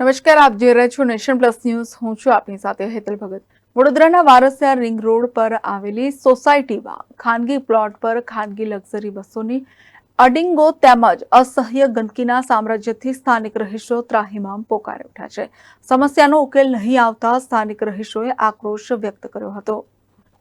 નમસ્કાર, આપ જોઈ રહ્યા છો નેશન પ્લસ ન્યૂઝ. હું છું આપની સાથે હેતલ ભગત. વડોદરાના વારસિયા રિંગ રોડ પર આવેલી સોસાયટીમાં ખાનગી પ્લોટ પર ખાનગી લક્ઝરી બસોની અડિંગો તેમજ અસહ્ય ગંદકીના સામ્રાજ્યથી સ્થાનિક રહીશો ત્રાહિમામ પોકારી ઉઠ્યા છે. સમસ્યાનો ઉકેલ નહીં આવતા સ્થાનિક રહીશોએ આક્રોશ વ્યક્ત કર્યો હતો.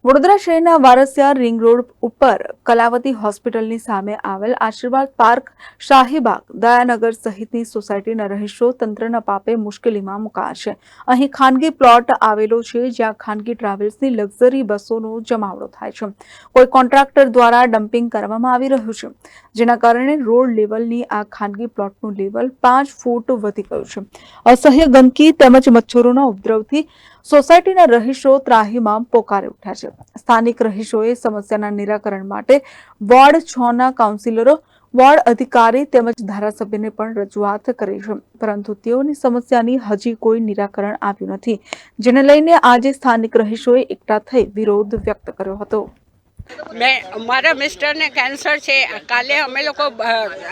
વડોદરા શહેરના વારસિયા રિંગ રોડ ઉપર કલાવતી હોસ્પિટલની સામે આવેલ આશીર્વાદ પાર્ક શાહીબાગ દયાનગર સહિતની સોસાયટીના રહીશો તંત્રના પાપે મુશ્કેલીમાં મુકાયા છે. અહીં ખાનગી પ્લોટ આવેલો છે, જ્યાં ખાનગી ટ્રાવેલ્સની લક્ઝરી બસોનો જમાવડો થાય છે. કોઈ કોન્ટ્રાક્ટર દ્વારા ડમ્પિંગ કરવામાં આવી રહ્યું છે, જેના કારણે રોડ લેવલની આ ખાનગી પ્લોટનું લેવલ પાંચ ફૂટ વધી ગયું છે. અસહ્ય ગંદકી તેમજ મચ્છરોના ઉપદ્રવથી સોસાયટીના રહીશો ત્રાહીમામ પોકારે ઉઠ્યા છે. સ્થાનિક રહીશોએ સમસ્યાના નિરાકરણ માટે વોર્ડ છ ના કાઉન્સિલરો, વોર્ડ અધિકારી તેમજ ધારાસભ્યને પણ રજૂઆત કરી છે. પરંતુ તેઓની સમસ્યાની હજી કોઈ નિરાકરણ આવ્યું નથી, જેને લઈને આજે સ્થાનિક રહીશોએ એકઠા થઈ વિરોધ વ્યક્ત કર્યો હતો. મેં મારા મિસ્ટરને કેન્સર છે. કાલે અમે લોકો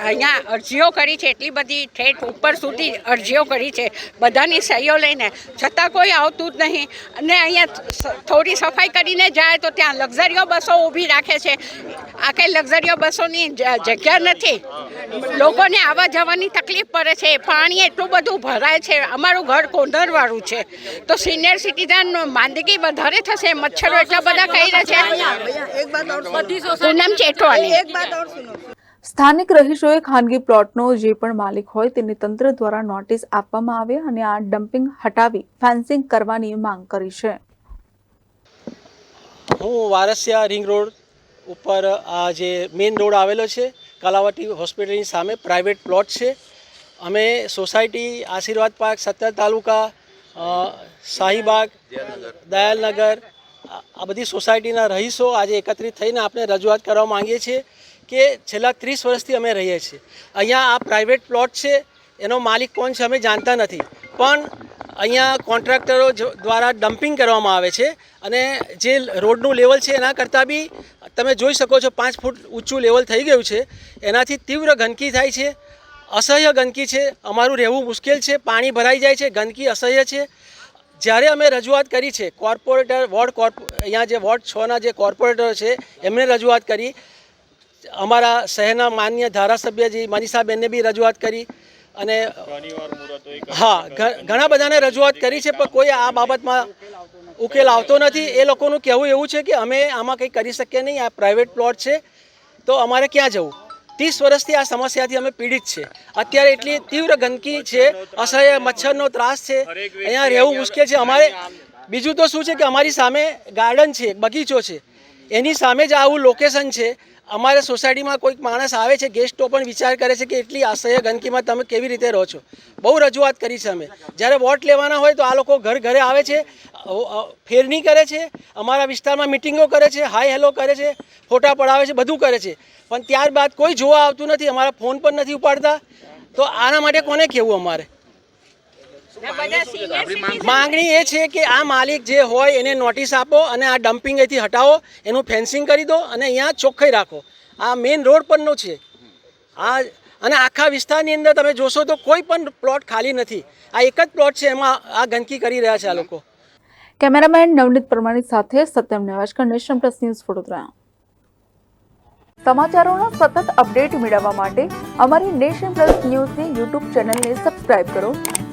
અહીંયા અરજીઓ કરી છે. એટલી બધી ઠેઠ ઉપર સુધી અરજીઓ કરી છે. બધાની સહીઓ લઈને. છતાં કોઈ આવતું જ નહીં. અને અહીંયા થોડી સફાઈ કરીને જાય તો ત્યાં લક્ઝરીઓ બસો ઊભી રાખે છે. આ કંઈ લક્ઝરીઓ બસોની જગ્યા નથી. લોકોને આવવા જવાની તકલીફ પડે છે. પાણી એટલું બધું ભરાય છે. અમારું ઘર કોંધરવાળું છે. તો સિનિયર સિટીઝન માંદગી વધારે થશે. મચ્છરો એટલા બધા કહી રહ્યા છે. પૂનમ સ્થાનિક રહીશોએ ખાનગી પ્લોટનો જે પણ માલિક હોય તેને તંત્ર દ્વારા નોટિસ આપવામાં આવે અને આ ડમ્પિંગ હટાવી ફેન્સિંગ કરવાની માંગ કરી છે. હું વારસિયા રિંગ રોડ ઉપર આ જે મેઇન રોડ આવેલો છે કલાવટી હોસ્પિટલની સામે પ્રાઇવેટ પ્લોટ છે. અમે સોસાયટી આશીર્વાદ પાર્ક સત્તર તાલુકા શાહીબાગ દયાલનગર આ બધી સોસાયટીના રહીશો આજે એકત્રિત થઈને આપણે રજૂઆત કરવા માંગીએ છીએ કે છેલ્લા ત્રીસ વર્ષથી અમે રહીએ છીએ. અહીંયા આ પ્રાઇવેટ પ્લોટ છે, એનો માલિક કોણ છે અમે જાણતા નથી. પણ અહીંયા કોન્ટ્રાક્ટરો દ્વારા ડમ્પિંગ કરવામાં આવે છે અને જે રોડનું લેવલ છે એના કરતાં બી તમે જોઈ શકો છો પાંચ ફૂટ ઊંચું લેવલ થઈ ગયું છે. એનાથી તીવ્ર ગંદકી થાય છે, અસહ્ય ગંદકી છે, અમારું રહેવું મુશ્કેલ છે, પાણી ભરાઈ જાય છે, ગંદકી અસહ્ય છે. જ્યારે અમે રજૂઆત કરી છે કોર્પોરેટર વોર્ડ કોર્પ અહીંયા જે વોર્ડ છના જે કોર્પોરેટર છે એમને રજૂઆત કરી. અમારા શહેરના માન્ય ધારાસભ્યજી મનીષાબેનને બી રજૂઆત કરી અને હા ઘણા બધાને રજૂઆત કરી છે, પણ કોઈ આ બાબતમાં ઉકેલ આવતો નથી. એ લોકોનું કહેવું એવું છે કે અમે આમાં કંઈ કરી શકીએ નહીં, આ પ્રાઇવેટ પ્લોટ છે. તો અમારે ક્યાં જવું? ત્રીસ વર્ષથી આ સમસ્યાથી અમે પીડિત છે. અત્યારે એટલી તીવ્ર ગંદકી છે, અસહ્ય, મચ્છરનો ત્રાસ છે. અહીંયા રહેવું મુશ્કેલ છે. અમારે બીજું તો શું છે કે અમારી સામે ગાર્ડન છે, બગીચો છે. એની સામે જ આવું લોકેશન છે. અમારે સોસાયટીમાં કોઈક માણસ આવે છે ગેસ્ટો પણ વિચાર કરે છે કે એટલી અસહ્ય ગંદકીમાં તમે કેવી રીતે રહો છો. બહુ રજૂઆત કરી છે અમે. જ્યારે વોટ લેવાના હોય તો આ લોકો ઘર ઘરે આવે છે ફેરણી કરે છે, અમારા વિસ્તારમાં મિટિંગો કરે છે, હાય હેલો કરે છે, ફોટા પડાવે છે, બધું કરે છે. પણ ત્યારબાદ કોઈ જોવા આવતું નથી, અમારા ફોન પણ નથી ઉપાડતા. તો આના માટે કોને કહેવું અમારે? માંગણી એ છે કે આ માલિક જે હોય એને નોટિસ આપો અને આ ડમ્પિંગ અહીંથી હટાવો એનું ફેન્સિંગ કરી દો અને અહીંયા ચોખ્ખાઈ રાખો. આ મેઇન રોડ પરનો છે. આ અને આખા વિસ્તારની અંદર તમે જોશો તો કોઈ પણ પ્લોટ ખાલી નથી. આ એક જ પ્લોટ છે એમાં આ ગંદકી કરી રહ્યા છે આ લોકો. કેમેરામેન નવનીત પરમાણી સાથે સત્યમ નેવાશકર નેશન પ્લસ ન્યૂઝ વડોદરા. સમાચારોના સતત અપડેટ મેળવવા માટે અમારી નેશન પ્લસ ન્યૂઝની યુટ્યુબ ચેનલને સબસ્ક્રાઇબ કરો.